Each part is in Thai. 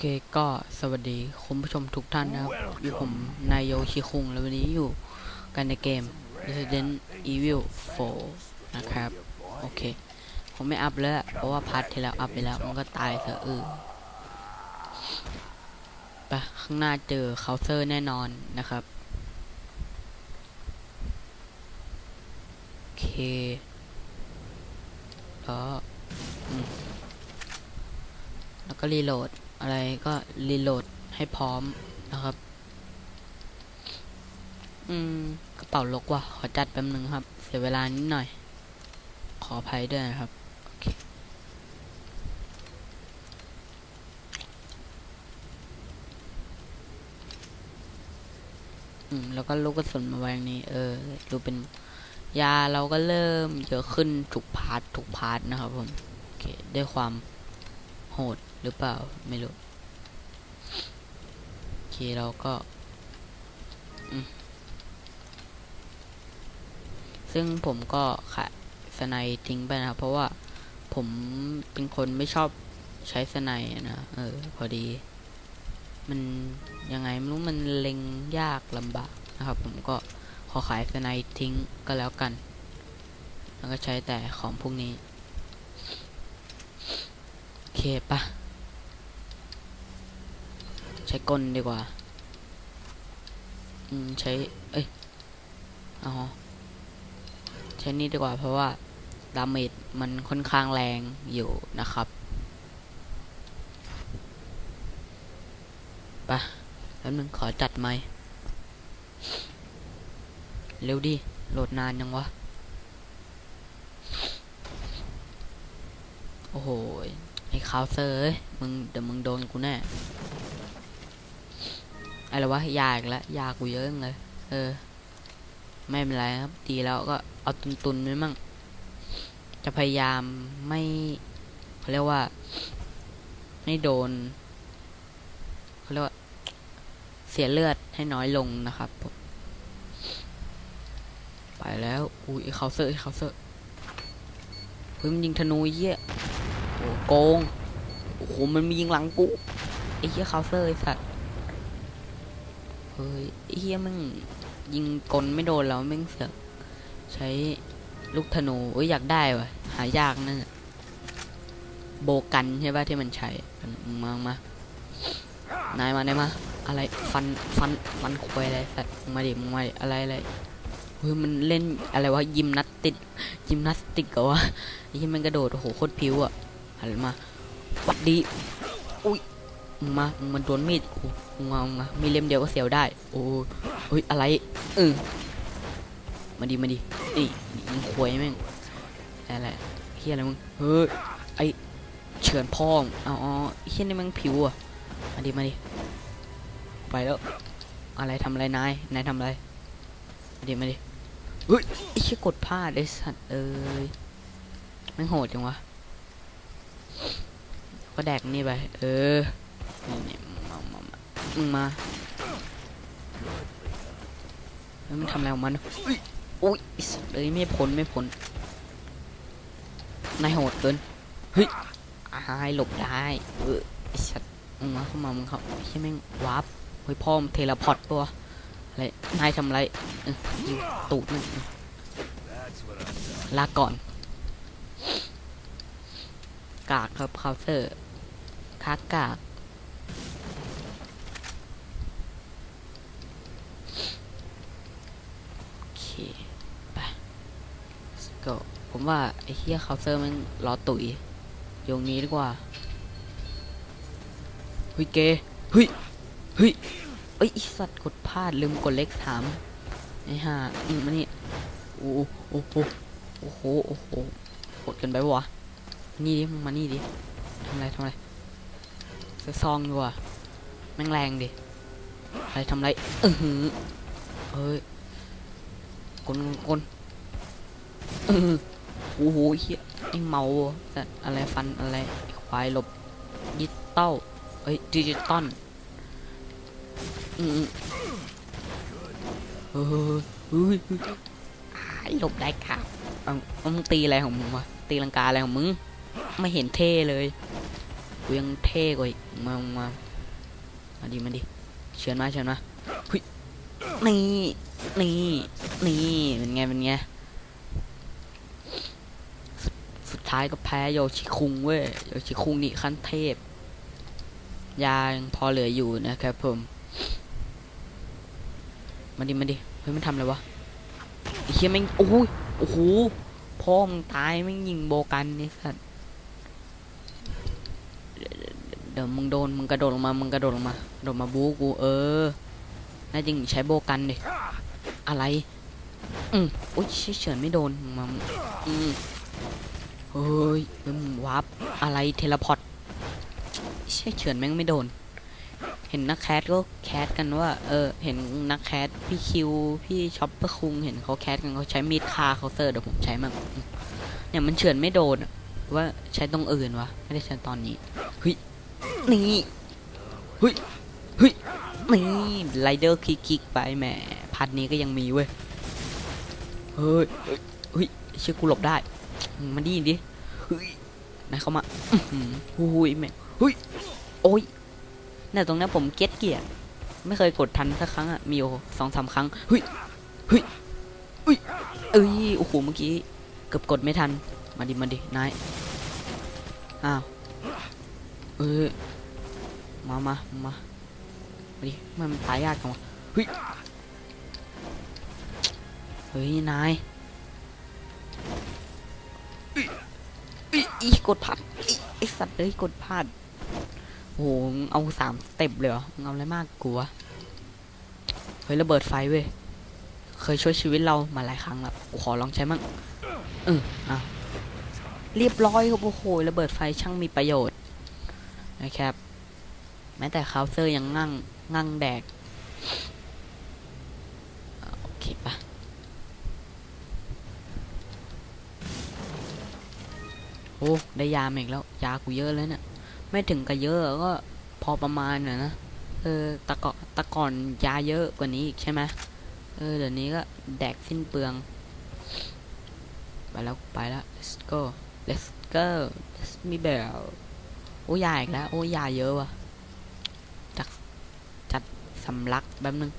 เคก็สวัสดีคุณผู้ชมทุกท่านนะครับอยู่ผมนายโยชิคุง แล้ววันนี้อยู่กันในเกม Resident Evil 4 นะครับ โอเค ผมไม่อัพแล้ว เพราะว่าพาร์ทที่แล้วอัพไปแล้ว มันก็ตายเถอะเออไปข้างหน้าเจอเคาน์เตอร์แน่นอนนะครับ โอเคแล้วอืมแล้วก็รีโหลด อะไรก็รีโหลดให้พร้อมนะครับ อืม กระเป๋าลกว่ะ ขอจัดแป๊บนึงครับ เสียเวลานิดหน่อย ขออภัยด้วยนะครับอืมแล้วก็ลูกกระสุนมาไว้อย่างนี้ เออ ดูเป็นยาเราก็เริ่มเยอะขึ้นทุกพาร์ททุกพาร์ทนะครับผม โอเค ด้วยความโหด หรือเปล่าไม่รู้โอเคเราก็ซึ่งผมก็ขายสไนด์ทิ้งไปนะครับ เพราะว่าผมเป็นคนไม่ชอบใช้สไนด์นะเออ พอดี มันยังไงไม่รู้มันเล็งยากลำบากนะครับ ผมก็ขอขายสไนด์ทิ้งก็แล้วกัน แล้วก็ใช้แต่ของพวกนี้ โอเคปะ ใช้กลดีกว่า อืม ใช้ เอ้ยอ๋อใช้นี่ดีกว่าเพราะว่า ดาเมจมันค่อนข้างแรงอยู่นะครับปะแล้วนึงขอจัดไหมเร็วดิ โหลดนานยังวะ โอ้โห ไอ้คาวเซอร์มึงเดี๋ยวมึงโดนกูแน่ อะไรวะยาอีกแล้วยากูเยอะเลย เออ ไม่เป็นไรครับ ดีแล้วก็เอาตุนๆไว้มั่ง จะพยายามไม่เขาเรียกว่า ไม่โดนเขาเรียกว่า เสียเลือดให้น้อยลงนะครับผมไปแล้ว อุ้ยเคาเซอร์เคาเซอร์เฮ้ยมันยิงธนูเหี้ยโอ้โกง โอ้โห มันมียิงหลังกูไอ้เหี้ยเคาเซอร์ไอ้สัตว์ ฮ้ยไอ้เฮียมึงยิงกลไม่โดนแล้วมึงเสือกใช้ลูกธนูเอ้ยอยากได้วะหายากนั่นน่ะโบกันใช่ป่ะที่มันใช้มึงมามา นายมาได้มา อะไรฟันฟันฟันควยอะไรสัตว์มาดิมึงมาดิอะไรอะไรเฮ้ยมันเล่นอะไรวะยิมนาสติกยิมนาสติกเหรอวะไอ้ที่มันกระโดดโอ้โหโคตรพิ้วอะหันมาวัดดี อุ้ย มามันโดนมีดโอ้มึงมามึงมามีเล่มเดียวก็เสียวได้ โอ้ยเฮ้ยอะไรเออมาดิมาดินี่ยิงควยแม่งอะไรเฮียอะไรมึงเฮ้ยไอเฉือนพ่องอ๋ออ๋อเฮียนี่มึงผิวอะมาดิมาดิไปแล้ว อะไรทำอะไรนายนายทำอะไรมาดิมาดิเฮ้ยไอเชี่ยกดพลาดไอ้สัตว์เอ้ยแม่งโหดจังวะก็แดกนี่ไป เออ นี่นี่มามามามึงมาแล้วมันทำอะไรของมันอุ้ยอุ้ยไอ้สัสเลยไม่พ้นไม่พ้นนายโหดเกินเฮ้ยอายหลบได้เออไอสัตว์มึงมาเข้ามามึงเขาใช่แม่งวาร์ปเฮ้ยพ่อมเทเลพอร์ตปะวอะไรนายทำอะไรเออยิงตูดมันลาก่อน กากครับเคาน์เตอร์คากาก โอเค ไป let's go ผมว่า ไอ้เฮียเคาน์เตอร์มันรอตุ๋ยโยงนี้ดีกว่าเฮ้ยเกเฮ้ยเฮ้ยเอ้ยไอสัตว์กดพลาดลืมกดเลขสามไอ้ห่าอืมมานี่โอ้โอ้โหโอ้โหโอ้โหกดกันไปวะนี่ดิมานี่ดิทำอะไรทำอะไรเสือซองดีกว่าแม่งแรงดิอะไรทำไรอือหือเฮ้ย กลกลเออโอ้โหเฮียไอเมาอะไรฟันอะไรควายหลบดิจิตอลเอ้ยดิจิตอลอืมเฮ้ยเฮ้ยเฮ้ยอ้ายหลบได้ครับเอาเอามึงตีอะไรของมึงวะตีลังกาอะไรของมึงไม่เห็นเท่เลยกูยังเท่กว่าอีกมามามาดิมาดิเชิญมาเชิญมาเฮ้ยนี่ นี่ นี่ เป็นไง เป็นไงสุดสุดท้ายก็แพ้โยชิคุงเว้ย โยชิคุงนี่ขั้นเทพ ยายังพอเหลืออยู่นะครับผม มาดิ มาดิ เฮ้ย มันทำอะไรวะไอ้เหี้ยแม่งโอ้โหโอ้โห พ่อมึงตายแม่งยิงโบกันนี่สัตว์เดี๋ยวมึงโดน มึงกระโดดลงมา มึงกระโดดลงมา โดดมาบู๊กู เออน่าจริงใช้โบกันดิ อะไร อืมโอ้ยเชี่ยเฉินไม่โดนมาอืมเฮ้ยมึงวับอะไรเทเลพอร์ตเชี่ยเฉินแม่งไม่โดน เห็นนักแคสก็แคสกันว่า เออ เห็นนักแคสพี่คิว พี่ช็อปเปอร์คุง เห็นเขาแคสกันเขาใช้มีดคาเคาน์เตอร์เดี๋ยวผมใช้มั่งเนี่ยมันเฉือนไม่โดนอะว่าใช้ตรงอื่นวะ ไม่ได้ใช้ตอนนี้นี่เฮ้ยเฮ้ย นี่ไรเดอร์คิกคิกไปแหมพัดนี้ก็ยังมีเว้ย เฮ้ยเฮ้ยเชื่อกูหลบได้ มันดีดิ เฮ้ยนายเข้ามาอื้อหือหุยแม่เฮ้ย โอ้ยเนี่ยตรงนั้ผมเก็ตเกียร์ไม่เคยกดทันสักครั้งอะมีอสองสามครั้ง เฮ้ย เฮ้ย เฮ้ย เอ้ย โอ้โห เมื่อกี้ เกือบกดไม่ทัน มาดิ มาดิ นาย อ้าว เออ มามามา มาดิมันตายยากจังวะเฮ้ยเฮ้ยนายอีกดพลาดอิไอสัตว์เลยกดพลาดโหเอาสามสเต็ปเลยเหรอเอาอะไรมากกลัวเฮ้ยระเบิดไฟเว้ยเคยช่วยชีวิตเรามาหลายครั้งแล้วกูขอลองใช้มั่งเอออะเรียบร้อยครับโอ้โหระเบิดไฟช่างมีประโยชน์นะครับแม้แต่คาวเซอร์ยังงั่ง งั่งแดก โอเคปะโอ้ ได้ยามาอีกแล้ว ยากูเยอะแล้วเนี่ย ไม่ถึงกับเยอะก็พอประมาณน่ะนะ เออ ตะกอตะก่อนยาเยอะกว่านี้อีกใช่ไหมเออ เดี๋ยวนี้ก็แดกสิ้นเปลือง ไปแล้วไปแล้ว let's go let's go let's me bell โอ้ยาอีกแล้ว โอ้ยาเยอะว่ะ สำลักแป๊บนึง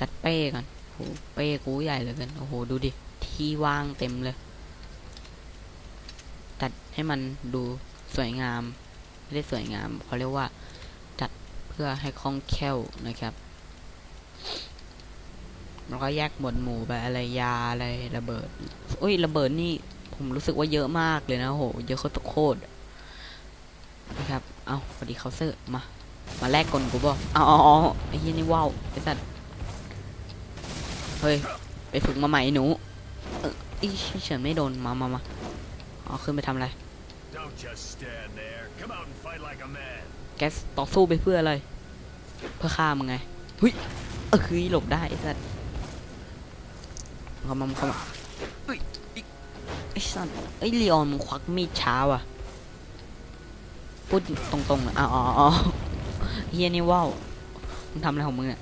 จัดเป้ก่อนโหเป้กูใหญ่เหลยกันโอ้โหดูดิ ที่ว่างเต็มเลย จัดให้มันดูสวยงาม ไม่ได้สวยงามเขาเรียกว่า จัดเพื่อให้คล่องแคล่วนะครับแล้วก็แยกหมวดหมู่ไปอะไรยาอะไรระเบิดอุ้ยระเบิดนี่ ผมรู้สึกว่าเยอะมากเลยนะโห เยอะโคตรๆนะครับ เอาพอดีเขาเซอร์มา มาแลกกลกูบอกเอาเอาเอาไอ้ยี่นี่ว้าวไอ้สัตว์เฮ้ยไปฝึกมาใหม่ไอ้หนูเอออีเฉินไม่โดนมามามาเอาขึ้นไปทำอะไร Don't just stand there. Come out and fight like a man. แกสต่อสู้ไปเพื่ออะไร เพื่อฆ่ามึงไงเฮ้ยเออคือหลบได้ไอ้สัตว์เข้ามาเข้ามาเฮ้ยอิไอ้สัตว์ไอ้ยลีออนมึงควักมีดช้าว่ะพูดตรงๆเลยอ๋ออ๋ออ๋อ เฮียนี่ว้าวมึงทำอะไรของมึงเนี่ย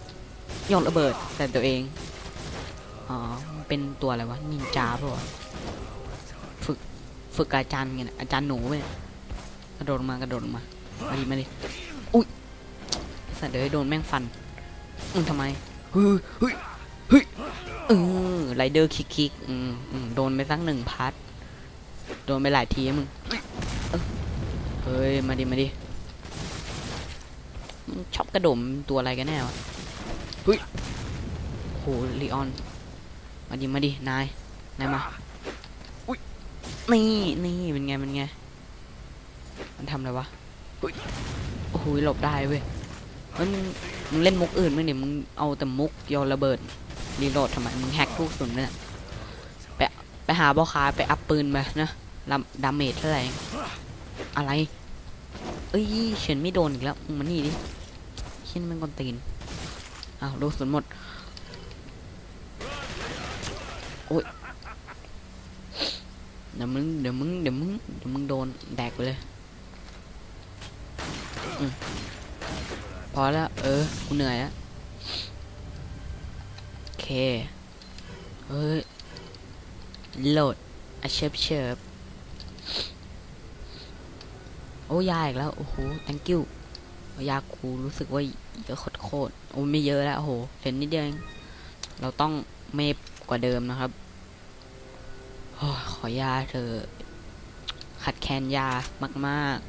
โยนระเบิดใส่ตัวเอง อ๋อเป็นตัวอะไรวะ นินจาเปล่าวะฝึก ฝึกอาจารย์ไงอาจารย์หนูเว้ยกระโดดมากระโดดมามาดิมาดิอุ้ยสัตว์เดี๋ยวให้โดนแม่งฟันอืมทำไมเฮ้ยเฮ้ยเฮ้ยเออไรเดอร์คิกคิกอืมอืมโดนไปสักหนึ่งพัดโดนไปหลายทีมึงเฮ้ยมาดิมาดิ ชอบกระโดดมันตัวอะไรกันแน่วะเฮ้ยโหลีออน มาดิ มาดิ นาย นายมา อุ้ย นี่ นี่เป็นไง เป็นไง มันทำอะไรวะโอ้โหหลบได้เว้ยเฮ้ยมึงมึงเล่นมุกอื่นมั้งเนี่ยมึงเอาแต่มุกโยนระเบิดรีโหลดทำไม มึงแฮกลูกสุนเนี่ยไปไปหาบอคาไปอัพปืนไปนะดาดาเมจเท่าไหร่อะไร เอ้ยเฉียนไม่โดนอีกแล้วมึงมันนี่ดิเชี่ยนมันกอนตีนอ้าวลูกสุนหมดโอ้ยเดี๋ยวมึงเดี๋ยวมึงเดี๋ยวมึงเดี๋ยวมึงโดนแดกไปเลยพอแล้วเออกูเหนื่อยแล้วโอเคเฮ้ยโหลดอะเชิบเชิบโอ้ยายอีกแล้วโอ้โห thank you ยากูรู้สึกว่า เยอะโคตรโอ้ไม่เยอะแล้วโหเหลือนิดเดียวเองเราต้องเมฟกว่าเดิมนะครับอขอยาเธอะขัดแคลนยามากๆ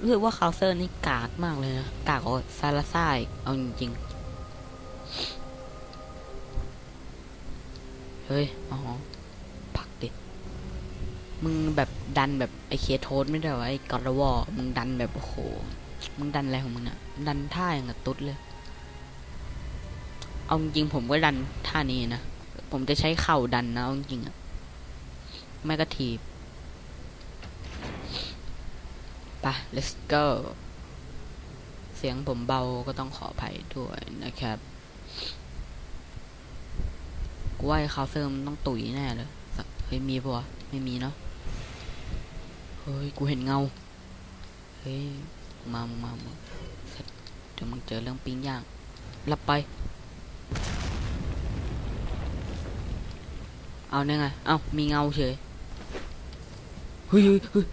รู้สึกว่าคาวเซอร์นี่กากมากเลยนะ กากกว่าซาลาซ่าเอาจริงๆ เฮ้ย อ๋อพักดิ มึงแบบดันแบบไอเคโทสไม่ได้วะไอกอร์วอมึงดันแบบโอ้โห มึงดันอะไรของมึงอะดันท่าอย่างกับตุ๊ดเลย เอาจริงผมก็ดันท่านี้นะ ผมจะใช้เข่าดันนะเอาจริงอะไม่ก็ทีบไป let's go เสียงผมเบาก็ต้องขออภัยด้วยนะครับกูว่าไอ้คาวเซอร์มันต้องตุ๋ยแน่เลยเฮ้ยมีปะไม่มีเนาะเฮ้ย กูเห็นเงา เฮ้ย มามึงมาเดี๋ยวมึงเจอเรื่องปิ้งย่างหลับไปเอาเนี่ยไง เอามีเงาเฉยเฮ้ยเฮ้ยเฮ้ย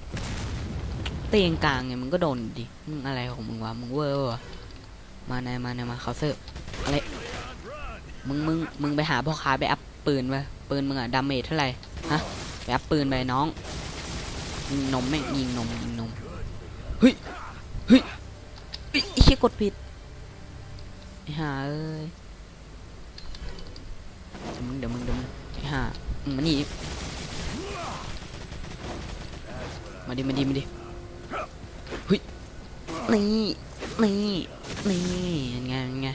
เตียงกลางไงมึงก็โดนดิ มึงอะไรของมึงวะ มึงเวอร์วะมาไหนมาไหนมาเคาเซอร์ฟอะไร มึงมึงมึงไปหาพ่อค้าไปอัพปืนไปปืนมึงอะดาเมจเท่าไหร่ ฮะ ไปอัพปืนไปน้อง ยิงนมแม่งยิงนมยิงนม เฮ้ย เฮ้ยไอ้เชี่ยกดผิดไอ้ห่าเอ้ยเดี๋ยวมึงเดี๋ยวมึงเดี๋ยวมึงไอ้ห่ามึงมานี่มาดิมาดิมาดิเฮ้ยนี่นี่นี่ยังไงยังไง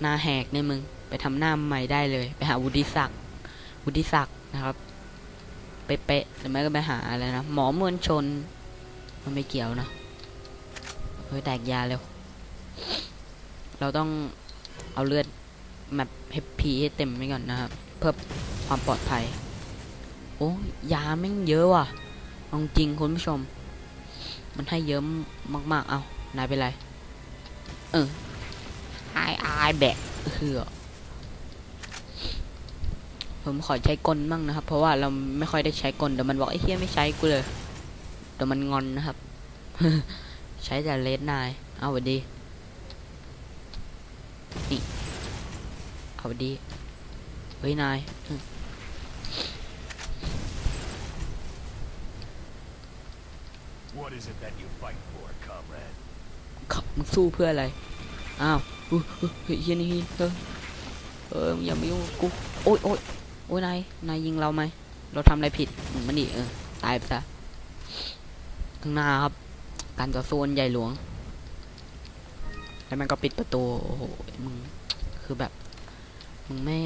หน้าแหกเนี่ยมึงไปทำหน้าใหม่ได้เลย ไปหาวุฒิศักดิ์วุฒิศักดิ์นะครับเป๊ะๆหรือไม่ก็ไปหาอะไรนะหมอมวลชน มันไม่เกี่ยวนะ เฮ้ยแตกยาเร็ว เราต้องเอาเลือดแมปเฮปพีให้เต็มไว้ก่อนนะครับ เพื่อความปลอดภัย โอ้ยาแม่งเยอะว่ะเอาจริงคุณผู้ชม มันให้เยอะมากๆ เอานายเป็นไร เอออายอายแบะเหือผมขอใช้กลบ้างนะครับ เพราะว่าเราไม่ค่อยได้ใช้กลเดี๋ยวมันบอกไอ้เฮียไม่ใช้กูเลยเดี๋ยวมันงอนนะครับ ใช้แต่เลสนาย เอาหวัดดีนี่เอาหวัดดี เฮ้ย นายอืม What is it that you fight for, comrade? ขับมึงสู้เพื่ออะไร อ้าวอุ๊ยอุ๊ยเฮ้ยเฮียนี่เฮ้ยเออมึงอย่ามายุ่งกับกู โอ๊ยโอ๊ยโอ๊ยนาย นายยิงเราไหม เราทำอะไรผิดอืมมันดิเออ ตายไปซะ ข้างหน้าครับ การต่อสู้อันใหญ่หลวง แล้วมันก็ปิดประตู โอ้โห มึง คือแบบ มึงไม่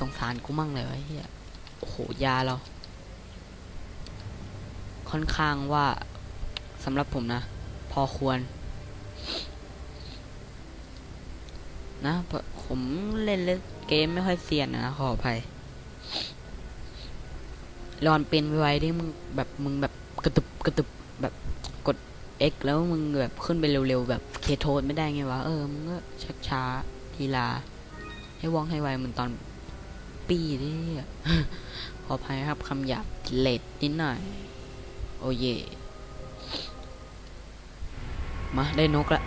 สงสารกูมั่งเลยวะเฮียโอ้โห ยาเรา ค่อนข้างว่าสำหรับผมนะ พอควร นะเพราะผมเล่นเล่นเกมไม่ค่อยเซียนนะ ขออภัยรอนเป็นไวๆที่มึงแบบมึงแบบกระตุบกระตุบแบบ X แล้วมึงแบบขึ้นไปเร็วๆ แบบเคโทนไม่ได้ไงวะ เออ มึงก็ชักช้าทีลา ให้ว่องให้ไวเหมือนตอนปีที่ขออภัยครับคำหยาบเลดนิดหน่อย โอเย มาได้นกละ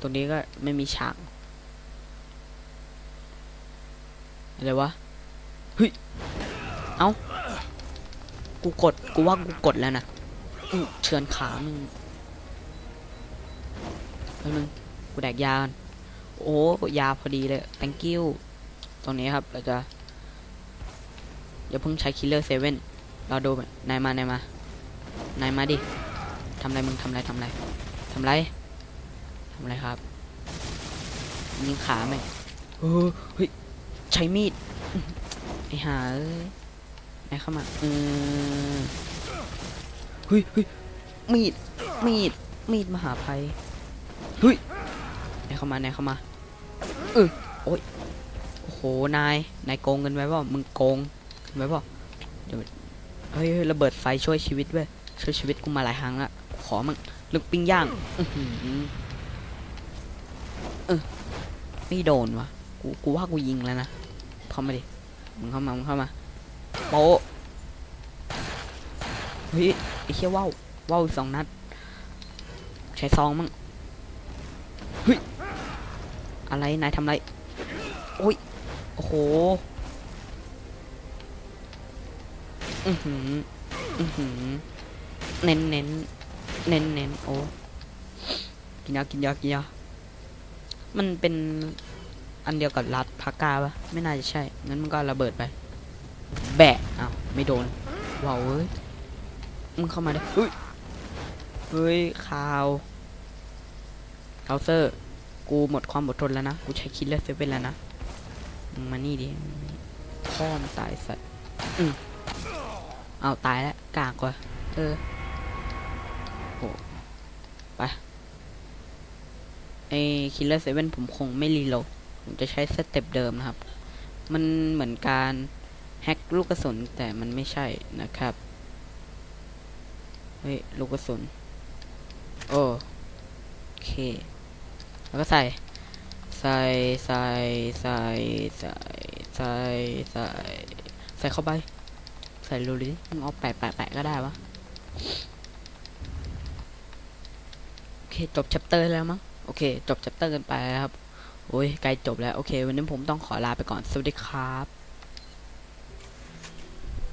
ตรงนี้ก็ไม่มีฉากอะไรวะ เฮ้ย เอากูกด กูว่ากูกดแล้วนะ เชือนขามึงแล้วนึงกูแดกยา โอ้ยาพอดีเลย thank you ตรงนี้ครับ เราจะอย่าเพิ่งใช้ killer seven เราดูนายมานายมานายมาดิทำอะไรมึงทำอะไรทำอะไรทำอะไรทำอะไรครับ ยิงขาไหมเฮ้ยใช้มีดไอ้หาเอ้ยไอ้เข้ามาเออ เฮ้ยเฮ้ยมีด มีด มีดมหาภัยเฮ้ยไอ้เข้ามาไอ้เข้ามา เออโอ้ย โอ้โห นาย นายโกงเงินไว้เปล่ามึงโกงเงินไว้เปล่าเดี๋ยวเฮ้ยเฮ้ยระเบิดไฟช่วยชีวิตเว้ย ช่วยชีวิตกูมาหลายครั้งละ ขอมึงลึกปิ้งย่างอื้อหือเออไม่โดนวะกู กูว่ากูยิงแล้วนะ เข้ามาดิ มึงเข้ามา มึงเข้ามา โปะ เฮ้ยไอ้เชี่ยว่าวว่าวสองนัด ใช้ซองมั่งเฮ้ยอะไรนายทำไรโอ้ยโอ้โหอือหืออือหือเน้นเน้นเน้นเน้นโอ้กินยากินยากินยามันเป็นอันเดียวกับรัดพากาปะไม่น่าจะใช่งั้นมันก็ระเบิดไป แบะอ้าวไม่โดนว้าวเว้ย มึงเข้ามาดิเฮ้ยเฮ้ยข่าวเคาเตอร์ กูหมดความอดทนแล้วนะ กูใช้คิดเลอร์เซเว่นแล้วนะมึงมานี่ดิพ่อมนตายสัตว์อืมเอาตายแล้วกากว่ะเออโหไปไอ้คิลเลอร์เซเว่นผมคงไม่รีโหลดผมจะใช้สเต็ปเดิมนะครับ มันเหมือนการแฮกลูกกระสุนแต่มันไม่ใช่นะครับ เฮ้ยลูกกระสุนโอโอเคแล้วก็ใส่ ใส่ใส่ใส่ใส่ใส่ใส่ใส่เข้าไป ใส่รูดิมึงเอาแปะแปะแปะก็ได้วะโอเคจบแชปเตอร์แล้วมั้งโอเค จบแชปเตอร์กันไปแล้วครับโอ้ยใกล้จบแล้ว โอเค วันนี้ผมต้องขอลาไปก่อน สวัสดีครับ